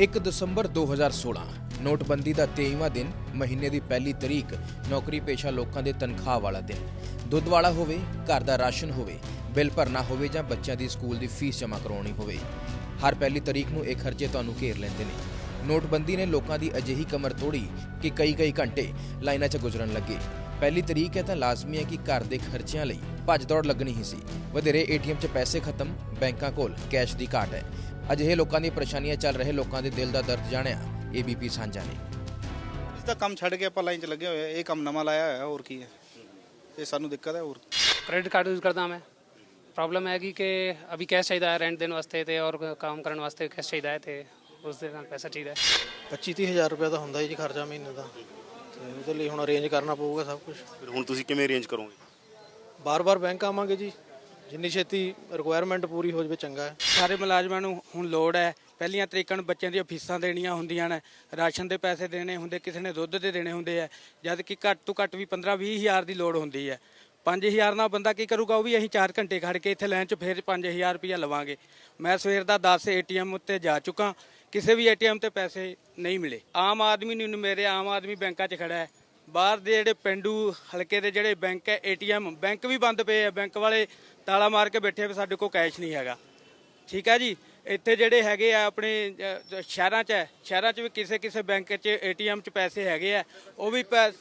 1 ਦਸੰਬਰ 2016 ਨੋਟਬੰਦੀ ਦਾ 23ਵਾਂ ਦਿਨ, ਮਹੀਨੇ ਦੀ ਪਹਿਲੀ ਤਰੀਕ, ਨੌਕਰੀ ਪੇਸ਼ਾ ਲੋਕਾਂ ਦੇ ਤਨਖਾਹ ਵਾਲਾ ਦਿਨ। ਦੁੱਧ ਵਾਲਾ ਹੋਵੇ, ਘਰ ਦਾ ਰਾਸ਼ਨ ਹੋਵੇ, ਬਿੱਲ ਭਰਨਾ ਹੋਵੇ ਜਾਂ ਬੱਚਿਆਂ ਦੀ ਸਕੂਲ ਦੀ ਫੀਸ ਜਮ੍ਹਾਂ ਕਰਵਾਉਣੀ ਹੋਵੇ, ਹਰ ਪਹਿਲੀ ਤਰੀਕ ਨੂੰ ਇਹ ਖਰਚੇ ਤੁਹਾਨੂੰ ਘੇਰ ਲੈਂਦੇ ਨੇ। ਨੋਟਬੰਦੀ ਨੇ ਲੋਕਾਂ ਦੀ ਅਜਿਹੀ ਕਮਰ ਤੋੜੀ ਕਿ ਕਈ ਕਈ ਘੰਟੇ ਲਾਈਨਾਂ 'ਚ ਗੁਜ਼ਰਨ ਲੱਗੇ। ਪਹਿਲੀ ਤਰੀਕ ਹੈ ਤਾਂ ਲਾਜ਼ਮੀ ਹੈ ਕਿ ਘਰ ਦੇ ਖਰਚਿਆਂ ਲਈ ਭੱਜ ਦੌੜ ਲੱਗਣੀ ਹੀ ਸੀ। ਵਧੇਰੇ ਏਟੀਐਮ 'ਚ ਪੈਸੇ ਖਤਮ, ਬੈਂਕਾਂ ਕੋਲ ਕੈਸ਼ ਦੀ ਘਾਟ ਹੈ। ਅਜਿਹੇ ਲੋਕਾਂ ਦੀ ਪਰੇਸ਼ਾਨੀਆਂ ਚੱਲ ਰਹੇ ਲੋਕਾਂ ਦੇ ਦਿਲ ਦਾ ਦਰਦ ਜਾਣਿਆ। ਏਬੀਪੀ ਸਾਂਝਾ ਨੇ। ਇਸ ਦਾ ਕੰਮ ਛੱਡ ਕੇ ਆਪਾਂ ਲਾਈਨ 'ਚ ਲੱਗੇ ਹੋਏ ਆ। ਇਹ ਕੰਮ ਨਵਾਂ ਲਾਇਆ ਹੋਇਆ ਹੋਰ ਕੀ ਹੈ? ਇਹ ਸਾਨੂੰ ਦਿੱਕਤ ਹੈ ਹੋਰ ਕ੍ਰੈਡਿਟ ਕਾਰਡ ਯੂਜ਼ ਕਰਦਾ ਮੈਂ। ਪ੍ਰੋਬਲਮ ਹੈ ਕਿ ਕਿ ਅਭੀ ਕੈਸ਼ ਚਾਹੀਦਾ ਹੈ ਰੈਂਟ ਦੇਣ ਵਾਸਤੇ ਤੇ ਔਰ ਕੰਮ ਕਰਨ ਵਾਸਤੇ ਕੈਸ਼ ਚਾਹੀਦਾ ਹੈ ਤੇ ਉਸ ਦੇ ਨਾਲ ਪੈਸਾ ਚਾਹੀਦਾ ਹੈ। 25 ਹਜ਼ਾਰ ਰੁਪਏ ਤਾਂ ਹੁੰਦਾ ਹੀ ਜੀ ਖਰਚਾ ਮਹੀਨੇ ਦਾ। ਤੇ ਉਹਦੇ ਲਈ ਹੁਣ ਅਰੇਂਜ ਕਰਨਾ ਪਊਗਾ ਸਭ ਕੁਝ ਫਿਰ ਹੁਣ ਤੁਸੀਂ ਕਿਵੇਂ ਅਰੇਂਜ ਕਰੋਗੇ? ਬਾਰ-ਬਾਰ ਬੈਂਕ ਆਵਾਂਗੇ ਜੀ। ਜਿੰਨੀ ਛੇਤੀ ਰਿਕੁਆਇਰਮੈਂਟ ਪੂਰੀ ਹੋ ਜਾਵੇ ਚੰਗਾ ਹੈ। ਸਾਰੇ ਮੁਲਾਜ਼ਮਾਂ ਨੂੰ ਹੁਣ ਲੋੜ ਹੈ। ਪਹਿਲੀਆਂ ਤਰੀਕਾਂ ਨੂੰ ਬੱਚਿਆਂ ਦੀਆਂ ਫੀਸਾਂ ਦੇਣੀਆਂ ਹੁੰਦੀਆਂ ਨੇ। ਰਾਸ਼ਨ ਦੇ ਪੈਸੇ ਦੇਣੇ ਹੁੰਦੇ, ਕਿਸੇ ਨੇ ਦੁੱਧ ਦੇ ਦੇਣੇ ਹੁੰਦੇ ਆ। ਜਦ ਕਿ ਘੱਟ ਤੋਂ ਘੱਟ ਵੀ 15 20 ਹਜ਼ਾਰ ਦੀ ਲੋੜ ਹੁੰਦੀ ਹੈ। 5000 ਨਾਲ ਬੰਦਾ ਕੀ ਕਰੂਗਾ? ਉਹ ਵੀ ਅਸੀਂ 4 ਘੰਟੇ ਖੜ ਕੇ ਇੱਥੇ ਲਾਈਨ 'ਚ ਫੇਰ 5000 ਰੁਪਇਆ ਲਵਾਂਗੇ। ਮੈਂ ਸਵੇਰ ਦਾ 10 ਏਟੀਐਮ ਉੱਤੇ ਜਾ ਚੁੱਕਾ। ਕਿਸੇ ਵੀ ਏਟੀਐਮ ਤੇ ਪੈਸੇ ਨਹੀਂ ਮਿਲੇ। ਆਮ ਆਦਮੀ ਨੂੰ ਮੇਰੇ ਆਮ ਆਦਮੀ ਬੈਂਕਾਂ 'ਚ ਖੜਾ ਹੈ। ਬਾਹਰ ਦੇ ਜਿਹੜੇ ਪਿੰਡੂ ਹਲਕੇ ਦੇ ਜਿਹੜੇ ਬੈਂਕ ਹੈ ਏਟੀਐਮ ਬੈਂਕ ਵੀ ਬੰਦ ਪਏ ਆ। ਬੈਂਕ ਵਾਲੇ ਤਾਲਾ ਮਾਰ ਕੇ ਬੈਠੇ ਆ ਵੀ ਸਾਡੇ ਕੋਲ ਕੈਸ਼ ਨਹੀਂ ਹੈਗਾ। ਠੀਕ ਹੈ ਜੀ? ਇੱਥੇ ਜਿਹੜੇ ਹੈਗੇ ਆ ਆਪਣੇ ਸ਼ਹਿਰਾਂ 'ਚ ਹੈ, ਸ਼ਹਿਰਾਂ 'ਚ ਵੀ ਕਿਸੇ ਕਿਸੇ ਬੈਂਕ 'ਚ ਏਟੀਐਮ 'ਚ ਪੈਸੇ ਹੈਗੇ ਆ। ਉਹ ਵੀ ਪੈ-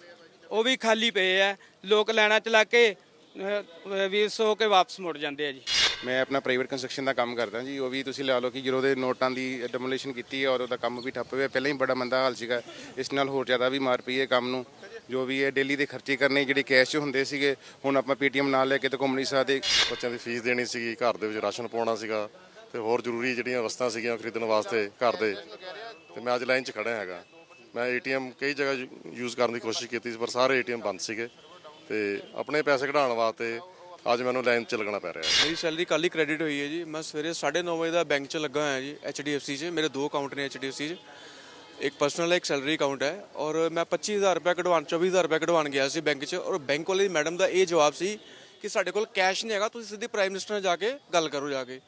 ਉਹ ਵੀ ਖਾਲੀ ਪਏ ਆ। ਲੋਕ ਲੈਣਾ ਚਲਾ ਕੇ ਵੀ ਸੋ ਕੇ ਵਾਪਸ ਮੁੜ ਜਾਂਦੇ ਆ ਜੀ। ਮੈਂ ਆਪਣਾ ਪ੍ਰਾਈਵੇਟ ਕੰਸਟਰਕਸ਼ਨ ਦਾ ਕੰਮ ਕਰਦਾ ਜੀ। ਉਹ ਵੀ ਤੁਸੀਂ ਲਾ ਲਓ ਕਿ ਜਦੋਂ ਦੇ ਨੋਟਾਂ ਦੀ ਡਿਮੋਲੀਸ਼ਨ ਕੀਤੀ ਹੈ ਔਰ ਉਹਦਾ ਕੰਮ ਵੀ ਠੱਪ ਹੋਇਆ। ਪਹਿਲਾਂ ਹੀ ਬੜਾ ਮੰਦਾ ਹਾਲ ਸੀਗਾ। ਇਸ ਨਾਲ ਹੋਰ ਜ਼ਿਆਦਾ ਵੀ ਮਾਰ ਪਈ ਹੈ ਕੰਮ ਨੂੰ। ਜੋ ਵੀ ਹੈ ਡੇਲੀ ਦੇ ਖਰਚੇ ਕਰਨੇ ਜਿਹੜੇ ਕੈਸ਼ 'ਚ ਹੁੰਦੇ ਸੀਗੇ ਹੁਣ ਆਪਾਂ ਪੀਟੀਐਮ ਨਾਲ ਲੈ ਕੇ ਤਾਂ ਘੁੰਮ ਨਹੀਂ ਸਕਦੇ ਬੱਚਿਆਂ ਦੀ ਫੀਸ ਦੇਣੀ ਸੀਗੀ ਘਰ ਦੇ ਵਿੱਚ ਰਾਸ਼ਨ ਪਾਉਣਾ ਸੀਗਾ ਤੇ ਹੋਰ ਜ਼ਰੂਰੀ ਜਿਹੜੀਆਂ ਵਸਤਾਂ ਸੀਗੀਆਂ ਖਰੀਦਣ ਵਾਸਤੇ ਘਰ ਦੇ ਤੇ ਮੈਂ ਅੱਜ ਲਾਈਨ 'ਚ ਖੜਾ ਹੈਗਾ। ਮੈਂ ਏਟੀਐਮ ਕਈ ਜਗ੍ਹਾ ਯੂਜ਼ ਕਰਨ ਦੀ ਕੋਸ਼ਿਸ਼ ਕੀਤੀ ਸੀ ਪਰ ਸਾਰੇ ਏਟੀਐਮ ਬੰਦ ਸੀਗੇ ਤੇ ਆਪਣੇ ਪੈਸੇ ਕਢਾਉਣ ਵਾਸਤੇ ਅੱਜ ਮੈਨੂੰ ਲਾਈਨ 'ਚ ਲੱਗਣਾ ਪੈ ਰਿਹਾ ਹੈ। ਮੇਰੀ ਸੈਲਰੀ ਕੱਲ ਹੀ ਕ੍ਰੈਡਿਟ ਹੋਈ ਹੈ ਜੀ। ਮੈਂ ਸਵੇਰੇ 9:30 ਵਜੇ ਦਾ ਬੈਂਕ 'ਚ ਲੱਗਾ ਹੋਇਆ ਜੀ HDFC 'ਚ। ਮੇਰੇ ਦੋ ਅਕਾਊਂਟ ਨੇ HDFC 'ਚ। ਇੱਕ ਪਰਸਨਲ ਇੱਕ ਸੈਲਰੀ ਅਕਾਊਂਟ ਹੈ ਔਰ ਮੈਂ 25000 ਰੁਪਏ ਕਢਵਾਉਣ 24000 ਰੁਪਏ ਕਢਵਾਉਣ ਗਿਆ ਸੀ ਬੈਂਕ 'ਚ ਔਰ ਬੈਂਕ ਵਾਲੇ ਮੈਡਮ ਦਾ ਇਹ ਜਵਾਬ ਸੀ ਕਿ ਸਾਡੇ ਕੋਲ ਕੈਸ਼ ਨਹੀਂ ਹੈਗਾ, ਤੁਸੀਂ ਸਿੱਧੇ ਪ੍ਰਾਈਮ ਮਿਨਿਸਟਰ ਨਾਲ ਜਾ ਕੇ ਗੱਲ ਕਰੋ ਜਾ ਕੇ।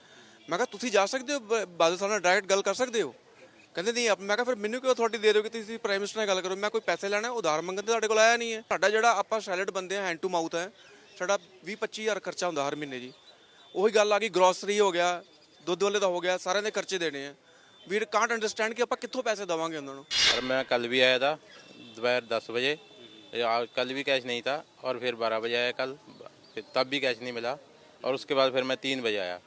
ਮੈਂ ਕਿਹਾ, ਤੁਸੀਂ ਜਾ ਸਕਦੇ ਹੋ ਬ- ਬਾਦਲ ਸਾਹਿਬ ਨਾਲ ਡਾਇਰੈਕਟ ਗੱਲ ਕਰ ਸਕਦੇ ਹੋ? ਕਹਿੰਦੇ, ਨਹੀਂ ਆਪ- ਮੈਂ ਕਿਹਾ, ਫਿਰ ਮੈਨੂੰ ਕਿਉਂ ਅਥਾਰਟੀ ਦੇ ਰਹੇ ਹੋ ਕਿ ਤੁਸੀਂ ਪ੍ਰਾਈਮ ਮਿਨਿਸਟਰ ਨਾਲ ਗੱਲ ਕਰੋ? ਮੈਂ ਕੋਈ ਪੈਸੇ ਲੈਣਾ ਉਧਾਰ ਮੰਗਣ ਤੇ ਤੁਹਾਡੇ ਕੋਲ ਆਇਆ ਨਹੀਂ ਹੈ। ਸਾਡਾ ਜਿਹੜਾ ਆਪਾਂ ਸੈਲਡ ਬੰਦੇ ਆ ਹੈਂਡ ਟੂ ਮਾਊਥ ਹੈ, ਸਾਡਾ 20 25000 ਖਰਚਾ ਹੁੰਦਾ ਹਰ ਮਹੀਨੇ ਜੀ। ਉਹੀ ਗੱਲ ਆ ਗਈ ਗਰੋਸਰੀ ਹੋ ਗਿਆ, ਦੁੱਧ ਵਾਲੇ ਦਾ ਹੋ ਗਿਆ, ਸਾਰਿਆਂ ਦੇ ਖਰਚੇ ਦੇਣੇ ਆ। ਵੀਰ ਕਾਂਟ ਅੰਡਰਸਟੈਂਡ ਕਿ ਆਪਾਂ ਕਿੱਥੋਂ ਪੈਸੇ ਦੇਵਾਂਗੇ ਉਹਨਾਂ ਨੂੰ और मैं कल भी आया था दोपहर दस बजे या कल भी कैश नहीं था और फिर बारह बजे आया कल फिर तब भी कैश नहीं मिला और उसके बाद फिर मैं तीन बजे आया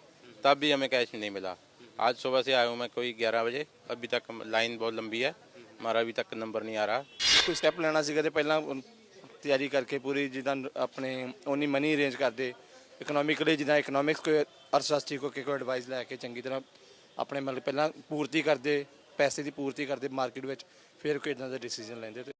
तब भी हमें कैश नहीं मिला आज सुबह से आया हूँ मैं कोई ग्यारह बजे अभी तक लाइन बहुत लंबी है हमारा अभी तक नंबर नहीं आ रहा ਕੋਈ ਸਟੈਪ ਲੈਣਾ ਸੀਗਾ ਤੇ ਪਹਿਲਾਂ ਤਿਆਰੀ ਕਰਕੇ ਪੂਰੀ ਜਿੱਦਾਂ ਆਪਣੇ ਓਨੀ ਮਨੀ ਅਰੇਂਜ ਕਰਦੇ ਇਕਨੋਮਿਕਲੀ ਜਿੱਦਾਂ ਇਕਨੋਮਿਕਸ ਕੋਈ ਅਰਥਸ਼ਾਸਤਰੀ ਕੋ ਕੋਈ ਐਡਵਾਈਸ ਲੈ ਕੇ ਚੰਗੀ ਤਰ੍ਹਾਂ ਆਪਣੇ ਮਤਲਬ ਪਹਿਲਾਂ ਪੂਰਤੀ ਕਰਦੇ, ਪੈਸੇ ਦੀ ਪੂਰਤੀ ਕਰਦੇ ਮਾਰਕੀਟ ਵਿੱਚ, ਫਿਰ ਕੋਈ ਇਦਾਂ ਦਾ ਡਿਸੀਜਨ ਲੈਂਦੇ ਤੇ